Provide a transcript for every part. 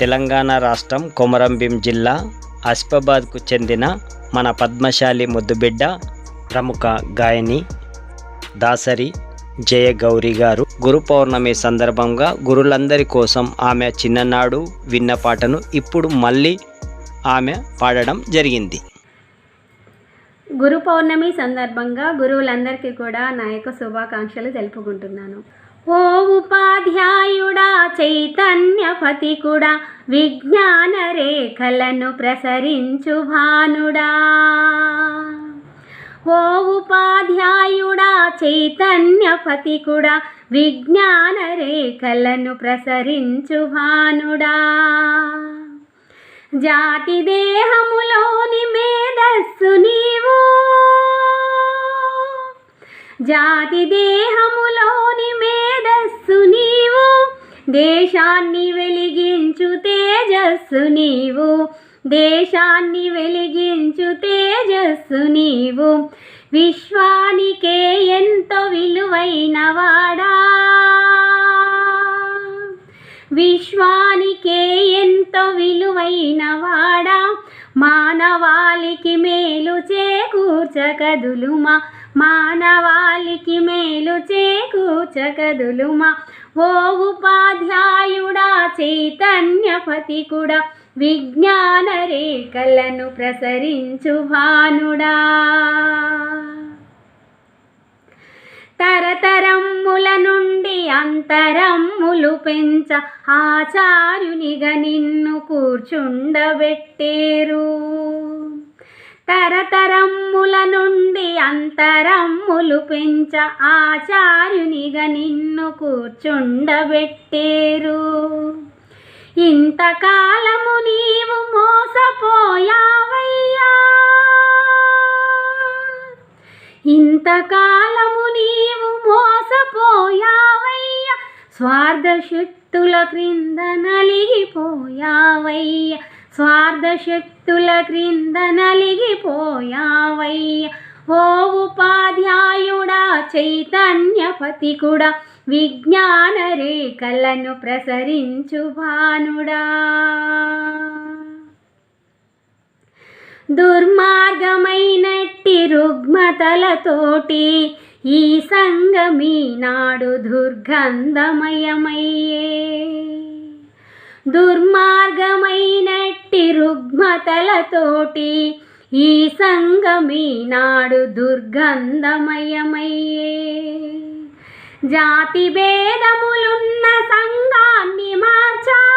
తెలంగాణ రాష్ట్రం కొమరంభీం జిల్లా అసిఫాబాద్కు చెందిన మన పద్మశాలి ముద్దుబిడ్డ ప్రముఖ గాయని దాసరి జయ గౌరి. గారు గురు పౌర్ణమి సందర్భంగా గురులందరి కోసం ఆమె చిన్ననాడు విన్న పాటను ఇప్పుడు మళ్ళీ ఆమె పాడడం జరిగింది. గురు పౌర్ణమి సందర్భంగా గురువులందరికీ కూడా నా యొక్క శుభాకాంక్షలు తెలుపుకుంటున్నాను. ఓ ఉపాధ్యాయుడా చైతన్యపతికుడా విజ్ఞాన రేఖలను ప్రసరించు భానుడా. ఓ ఉపాధ్యాయుడా చైతన్యపతికుడా విజ్ఞాన రేఖలను ప్రసరించు భానుడా. జాతి దేహములోని మేధస్సు నీవు జాతి దేహములోని మేధస్సు నీవు దేశాన్ని వెలిగించు తేజస్సు నీవు దేశాన్ని వెలిగించు తేజస్సు నీవు. విశ్వానికే ఎంతో విలువైన వాడా? విశ్వానికే ఎంతో విలువైన వాడా? మానవాళికి మేలు చేకూర్చకదులుమా మానవాళికి మేలు చేకూర్చకదులుమా? ఓ ఉపాధ్యాయుడా చైతన్యపతి కూడా విజ్ఞాన రేఖలను ప్రసరించు భానుడా. తరతరమ్ముల నుండి అంతరమ్ములు పెంచ ఆచార్యునిగా నిన్ను కూర్చుండబెట్టేరు. తరతరమ్ముల నుండి అంతరమ్ములు పెంచ ఆచార్యునిగా నిన్ను కూర్చుండబెట్టేరు. ఇంతకాలము నీవు మోసపోయావయ్యా. ఇంతకాలము నీవు మోసపోయావయ్య. స్వార్థశక్తుల క్రింద నలిగిపోయావయ్యా. స్వార్థ శక్తుల క్రింద నలిగిపోయావయ్య ఓ ఉపాధ్యాయుడా చైతన్యపతి కూడా విజ్ఞాన రేఖలను ప్రసరించు భానుడా. దుర్మార్గమైనట్టి రుగ్మతలతోటి ఈ సంగమీ నాడు దుర్గంధమయమయ్యే. దుర్మార్గమైనట్టి రుగ్మతలతోటి ఈ సంగమీ నాడు దుర్గంధమయమయ్యే. జాతి భేదములున్న సంఘాన్ని మార్చా.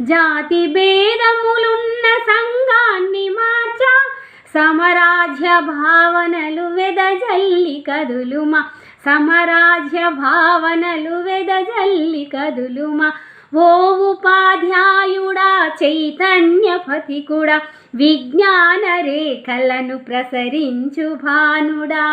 జాతి భేదములున్న సంఘాన్ని మార్చా. సమరాజ్య భావనలు వెదజల్లి కదులుమా. సమరాజ్య భావనలు వెదజల్లి కదులుమా. ఓ ఉపాధ్యాయుడా చైతన్యపతి కూడా విజ్ఞాన రేఖలను ప్రసరించు భానుడా.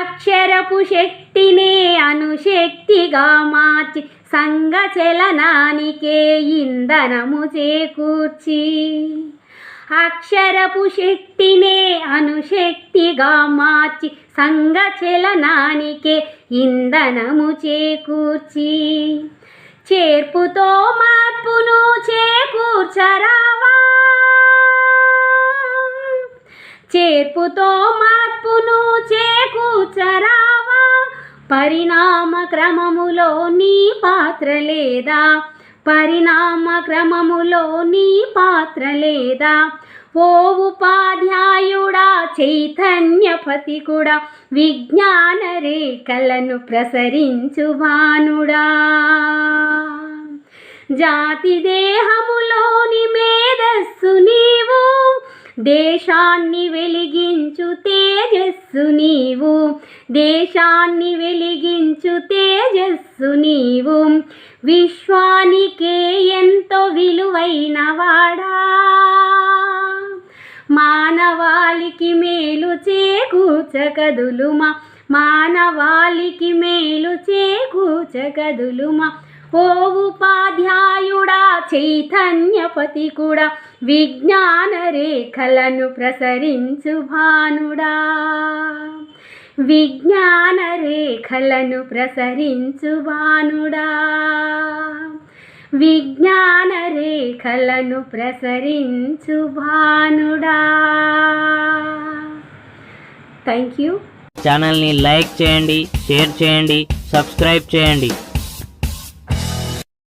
అక్షరపు శక్తినే అనుశక్తిగా మార్చి సంగచలనానికే ఇంధనము చేకూర్చి. అక్షరపు శక్తినే అనుశక్తిగా మార్చి సంగ చలనానికే ఇంధనము చేకూర్చి. చేర్పుతో మార్పును చేకూర్చరావా? చేర్పుతో మార్పును చేకూర్చరావా? పరిణామ క్రమములో నీ పాత్ర లేదా? పరిణామ క్రమములో నీ పాత్ర లేదా? ఓ ఉపాధ్యాయుడా చైతన్యపతి కూడా విజ్ఞాన రేఖలను ప్రసరించు భానుడా జాతి దేహములోని మే దేశాన్ని వెలిగించు తేజస్సు నీవు. దేశాన్ని వెలిగించు తేజస్సు నీవు. విశ్వానికే ఎంతో విలువైన వాడా. మానవాళికి మేలు చేకూర్చకదులుమా. మానవాళికి మేలు చేకూర్చకదులుమా. ఓ ఉపాధ్యాయ చైతన్యపతి కూడా విజ్ఞాన రేఖలను ప్రసరించు భానుడా. విజ్ఞాన రేఖలను ప్రసరించు భానుడా. విజ్ఞాన రేఖలను ప్రసరించు భానుడా. థ్యాంక్ యూ ఛానల్ని లైక్ చేయండి షేర్ చేయండి సబ్స్క్రైబ్ చేయండి.